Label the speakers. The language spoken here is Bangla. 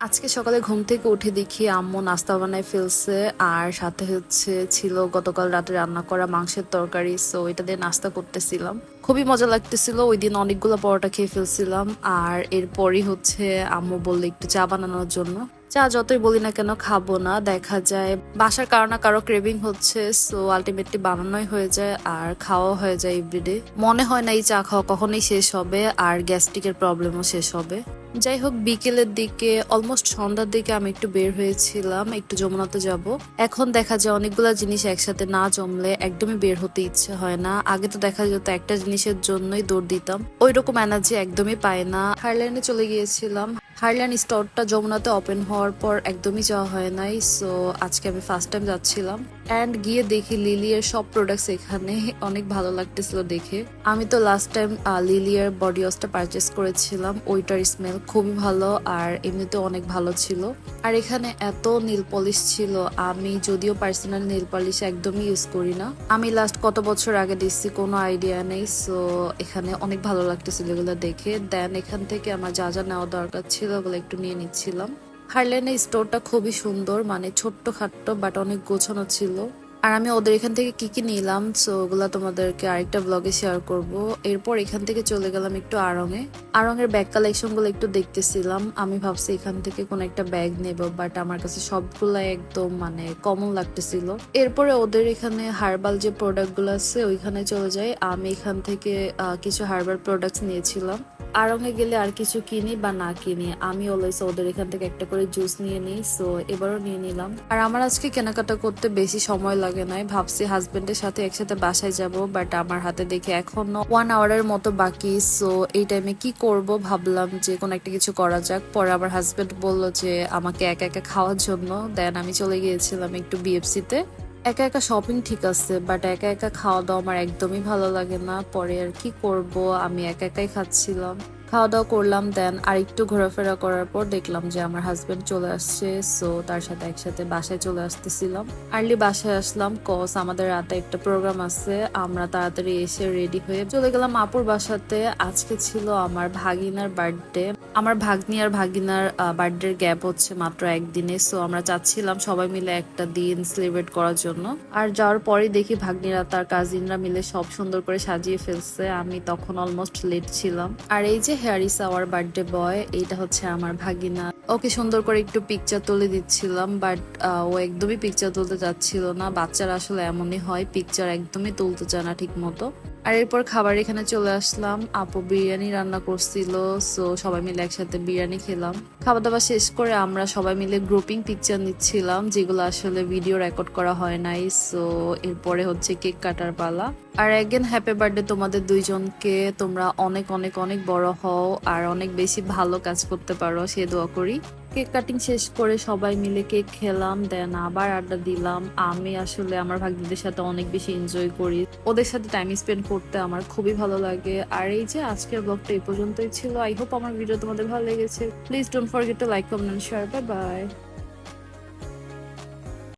Speaker 1: আজকে সকালে ঘুম থেকে উঠে দেখি আম্মু নাস্তা বানায় ফেলছে, আর সাথে হচ্ছে ছিল গতকাল রাতে রান্না করা মাংসের তরকারি সো এটা দিয়ে নাস্তা করতেছিলাম। খুবই মজা লাগতেছিল, ওই দিন অনেকগুলো পরোটা খেয়ে ফেলছিলাম, আর এরপরই হচ্ছে আম্মু বললে একটু চা বানানোর জন্য। চা যতই বলি না কেন খাব না, দেখা যায় বাসার কারও না কারও ক্রেভিং হচ্ছে সো আলটিমেটলি বানানোই হয়ে যায়, আর খাওয়া হয়ে যায় এভরিডে মনে হয় না এই চা খাওয়া কখনোই শেষ হবে, আর গ্যাস্ট্রিকের প্রবলেমও শেষ হবে। যাই হোক বিকেলের দিকে অলমোস্ট সন্ধ্যার দিকে আমি একটু বের হয়েছিলাম, একটু যমুনাতে যাব। এখন দেখা যায় অনেকগুলো জিনিস একসাথে না জমলে একদমই বের হতে ইচ্ছে হয় না। আগে তো দেখা যেত একটা জিনিসের জন্যই দৌড় দিতাম ওই রকম এনার্জি একদমই পায় না। হারল্যান্ডে চলে গিয়েছিলাম। হারল্যান্ড স্টোরটা যমুনাতে ওপেন হওয়ার পর একদমই যাওয়া হয় নাই সো আজকে আমি ফার্স্ট টাইম যাচ্ছিলাম। অ্যান্ড গিয়ে দেখি লিলিয়ার সব প্রোডাক্টস এখানে, অনেক ভালো লাগতেছিল দেখে। আমি তো লাস্ট টাইম লিলিয়ার বডি ওয়াশটা পারচেস করেছিলাম, ওইটার স্মেল খুবই ভালো আর এমনিতে অনেক ভালো ছিল। আর এখানে এত নীল পলিশ ছিল, আমি যদিও পার্সোনাল নীল পলিশ একদমই ইউজ করি না। আমি লাস্ট কত বছর আগে দিচ্ছি কোনো আইডিয়া নেই সো এখানে অনেক ভালো লাগতেছিল এগুলো দেখে। দেন এখান থেকে আমার যা যা নেওয়া দরকার ছিল ওগুলো একটু নিয়ে নিচ্ছিলাম। হারল্যান্ডের স্টোরটা খুবই সুন্দর মানে ছোট্ট খাট্ট বাট অনেক গোছানো ছিল। আর আমি ওদের এখান থেকে কি কি নিলাম সো ওগুলা তোমাদেরকে আরেকটা ব্লগে শেয়ার করব। এরপর এখান থেকে চলে গেলাম একটু আড়ঙে। আরঙের ব্যাগ কালেকশনগুলো একটু দেখতেছিলাম। আমি ভাবছি এখান থেকে কোন একটা ব্যাগ নেব বাট আমার কাছে সবগুলাই একদম মানে কমন লাগতেছিল। এরপরে ওদের এখানে হার্বাল যে প্রোডাক্টগুলো আছে, ওইখানে চলে যাই। আমি এখান থেকে কিছু হার্বাল প্রোডাক্টস নিয়েছিলাম। আড়ঙে গেলে আর কিছু কিনি বা না কিনি, আমি অলওয়েজ ওদের এখান থেকে একটা করে জুস নিয়ে নিই সো এবারও নিয়ে নিলাম। আর আমার আজকে কেনাকাটা করতে বেশি সময় লাগে নাই, ভাবছি হাজবেন্ডের সাথে একসাথে বাসায় যাব বাট আমার হাতে দেখে এখনও ওয়ান আওয়ারের মতো বাকি সো এই টাইমে কি করব ভাবলাম যে কোনো একটা কিছু করা যাক। পরে আমার হাজবেন্ড বলল যে, আমাকে একা একা খাওয়ার জন্য। দেন আমি চলে গিয়েছিলাম একটু বিএফসি তে। একা একা শপিং ঠিক আছে বাট একা একা খাওয়া দাওয়া আমার একদমই ভালো লাগে না। পরে আর কি করব? আমি একা একাই খাচ্ছিলাম। খাওয়া দাওয়া করলাম দেন আর একটু ঘোরাফেরা করার পর দেখলাম যে আমার হাজবেন্ড চলে আসছে সো তার সাথে একসাথে বাসায় চলে আসতেছিলাম। আর্লি বাসায় আসলাম কস আমাদের রাতে একটা প্রোগ্রাম আছে, আমরা তাড়াতাড়ি এসে রেডি হয়ে চলে গেলাম আপুর বাসাতে। আজকে ছিল আমার ভাগিনার বার্থডে আমার ভাগ্নি আর ভাগিনার বার্থডের গ্যাপ হচ্ছে মাত্র একদিনে সো আমরা চাচ্ছিলাম সবাই মিলে একটা দিন সেলিব্রেট করার জন্য। আর যাওয়ার পরেই দেখি ভাগ্নিরা তার কাজিনরা মিলে সব সুন্দর করে সাজিয়ে ফেলছে, আমি তখন অলমোস্ট লেট ছিলাম। আর এই যে হ্যারিস আওয়ার বার্থডে বয়, এইটা হচ্ছে আমার ভাগিনা। ওকে সুন্দর করে একটু পিকচার তুলে দিচ্ছিলাম বাট ও একদমই পিকচার তুলতে চাচ্ছিল না। বাচ্চারা আসলে এমনই হয় পিকচার একদমই তুলতে চায় না ঠিক মতো আর এরপর খাবার এখানে চলে আসলাম। আপু বিরিয়ানি রান্না করছিল সো সবাই মিলে একসাথে বিরিয়ানি খেলাম। খাওয়া দাওয়া শেষ করে আমরা সবাই মিলে গ্রুপিং পিকচার নিচ্ছিলাম, যেগুলো আসলে ভিডিও রেকর্ড করা হয় নাই সো এরপরে হচ্ছে কেক কাটার পালা। আর একদিন হ্যাপি বার্থডে তোমাদের দুইজনকে। তোমরা অনেক অনেক অনেক বড় হও, আর অনেক বেশি ভালো কাজ করতে পারো, সে দোয়া করি। কেক কাটিং শেষ করে সবাই মিলে কেক খেলাম দেন আবার আড্ডা দিলাম। আমি আসলে আমার ভাগ্যদের সাথে অনেক বেশি এনজয় করি। ওদের সাথে টাইম স্পেন্ড করতে আমার খুবই ভালো লাগে। আর এই যে আজকের ব্লগটা এই পর্যন্তই ছিল। আই হোপ আমার ভিডিও তোমাদের ভালো লেগেছে। Please don't forget to like comment share bye bye